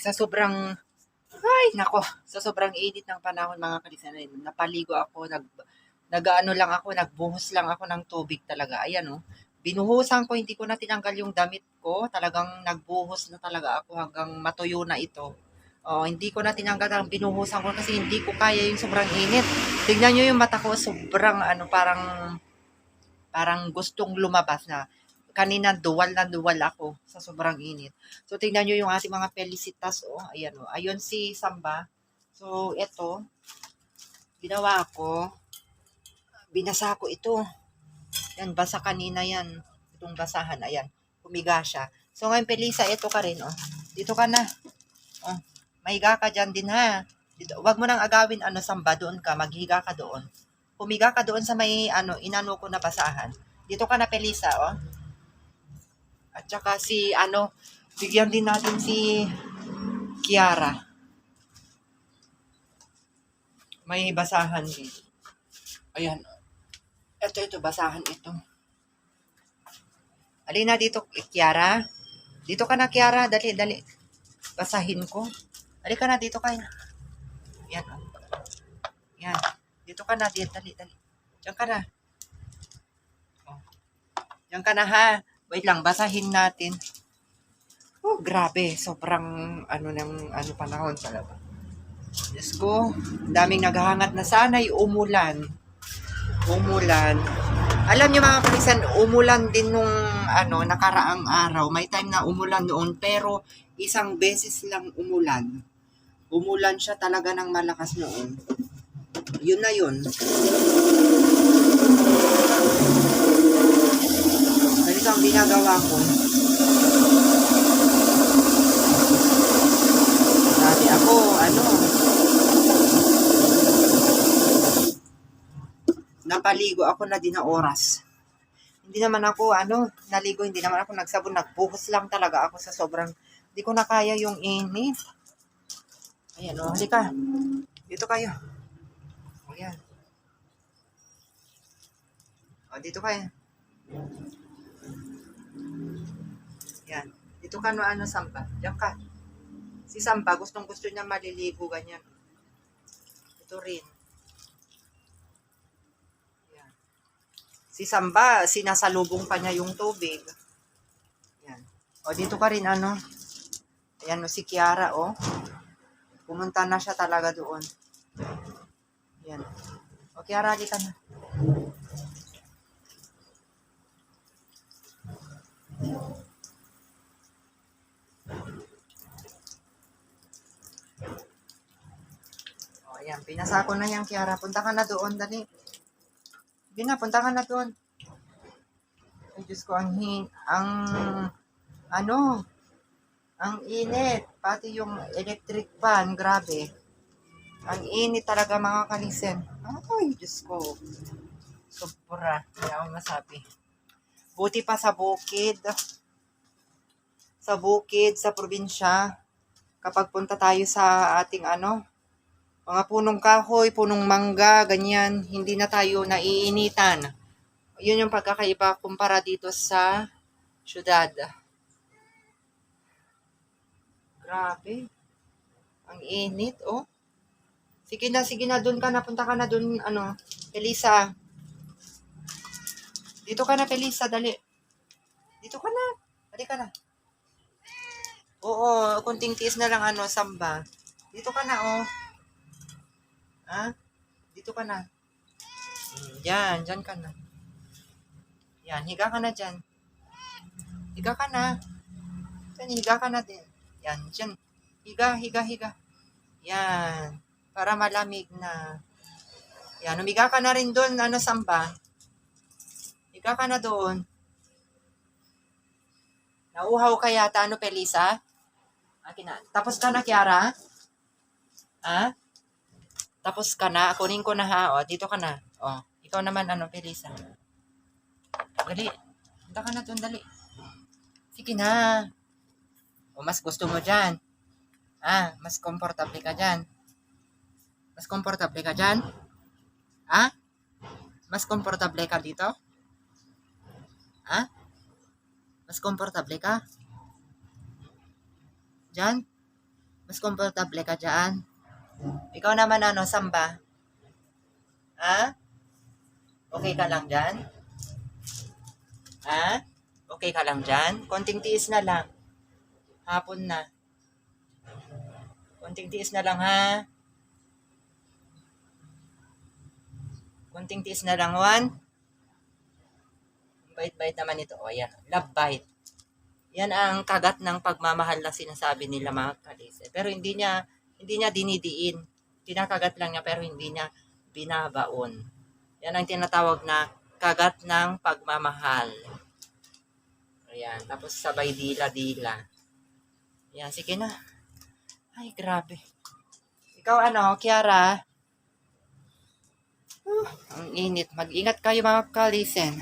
Sa sobrang, ay, nako, sa sobrang init ng panahon mga kalisan, napaligo ako, nag, nagaano lang ako, nagbuhos lang ako ng tubig talaga. Ayan oh, binuhusan ko, hindi ko na tinanggal yung damit ko. Talagang nagbuhos na talaga ako hanggang matuyo na ito. Oh, hindi ko na tinanggal ang binuhusan ko kasi hindi ko kaya yung sobrang init. Tignan nyo yung mata ko, sobrang ano, parang parang gustong lumabas na. Kanina duwal na duwal ako sa sobrang init. So tignan nyo yung ating mga felicitas, oh. Ayan oh. Ayun si Samba. So ito, ginawa ko, binasa ko ito. Yan, basa kanina yan. Itong basahan, ayan. Humiga siya. So ngayon, Pelisa, ito ka rin, oh. Dito ka na. Oh, mahiga ka dyan din, ha. Dito, wag mo nang agawin, ano, samba, doon ka. Maghiga ka doon. Humiga ka doon sa may, ano, inano ko na basahan. Dito ka na, Pelisa, oh. At saka si, ano, bigyan din natin si Kiara. May basahan din. Ayan, ito, ito, basahan ito. Alina dito, Kiara. Dito ka na, Kiara. Dali, dali. Basahin ko. Dali ka na, dito ka na. Yan, oh. Yan. Dito ka na, dali, dali. Diyan ka na. Oh. Diyan ka na, ha. Wait lang, basahin natin. Oh, grabe. Sobrang, ano, ng, ano, panahon talaga. Diyos ko, daming naghahangat na sana'y umulan umulan. Alam niyo mga kalisan, umulan din nung ano, nakaraang araw. May time na umulan noon, pero isang beses lang umulan. Umulan siya talaga ng malakas noon. Yun na yun. Ganito ang ginagawa ko. Sabi ako, ano, napaligo ako na din na oras. Hindi naman ako, ano, naligo, hindi naman ako nagsabon, nagbuhos lang talaga ako sa sobrang, hindi ko na kaya yung init. Ayan, o, halika. Dito kayo. O, yan. O, dito kayo. Yan. Dito ka no, ano, Samba. Diyan ka. Si Samba, gustong gusto niya maliligo, ganyan. Ito rin. Si Samba, sinasalubong pa niya yung tubig. Yan. O, dito ka rin, ano. Ayan, o, si Kiara, o. Pumunta na siya talaga doon. Yan. O, Kiara, di ka na. O, ayan. Pinasa ko na yan, Kiara. Punta ka na doon, dali. Sige na, punta ka na doon. Ay, Diyos ko, ang hin... Ang... Ano? Ang init. Pati yung electric fan, grabe. Ang init talaga mga kalisen. Ay, Diyos ko. Sobra. Hindi ako masabi. Buti pa sa bukid. Sa bukid, sa probinsya. Kapag punta tayo sa ating ano, mga punong kahoy, punong mangga, ganyan, hindi na tayo naiinitan. Yun yung pagkakaiba kumpara dito sa syudad. Grabe. Ang init, oh. Sige na, sige na, doon ka na, punta ka na doon, ano, Felisa. Dito ka na, Felisa, dali. Dito ka na. Dali ka na. Oo, kunting tiis na lang, ano, samba. Dito ka na, oh. Ha? Dito ka na. Yan, dyan ka na. Yan, higa ka na dyan. Higa ka na. Dyan, higa ka na din. Yan, dyan. Higa, higa, higa. Yan. Para malamig na. Yan, umiga ka na rin doon, ano, samba. Higa ka na doon. Nauhaw ka yata, ano, Pelisa? Akin na. Tapos ka na, Kiara? Ha? Tapos ka na, kunin ko na ha. O, dito ka na. O, ikaw naman, ano, Pelisa. Dali. Punta ka na doon, dali. Sige na. O, mas gusto mo dyan. Ah, mas komportable ka dyan. Mas komportable ka dyan? Ha? Mas komportable ka dito? Ha? Mas komportable ka? Dyan? Mas komportable ka dyan. Ikaw naman ano, samba? Ha? Okay ka lang dyan? Ha? Okay ka lang dyan? Konting tiis na lang. Hapon na. Konting tiis na lang ha. Konting tiis na lang. Ang Bait-bait naman ito. O, yan. Love bite. Yan ang kagat ng pagmamahal na sinasabi nila mga kalise. Pero hindi niya, hindi niya dinidiin. Kinakagat lang niya pero hindi niya binabaon. Yan ang tinatawag na kagat ng pagmamahal. Ayan. Tapos sabay dila-dila. Yan. Sige na. Ay, grabe. Ikaw ano, Kiara? Uh, ang init. Mag-ingat kayo mga kalisen.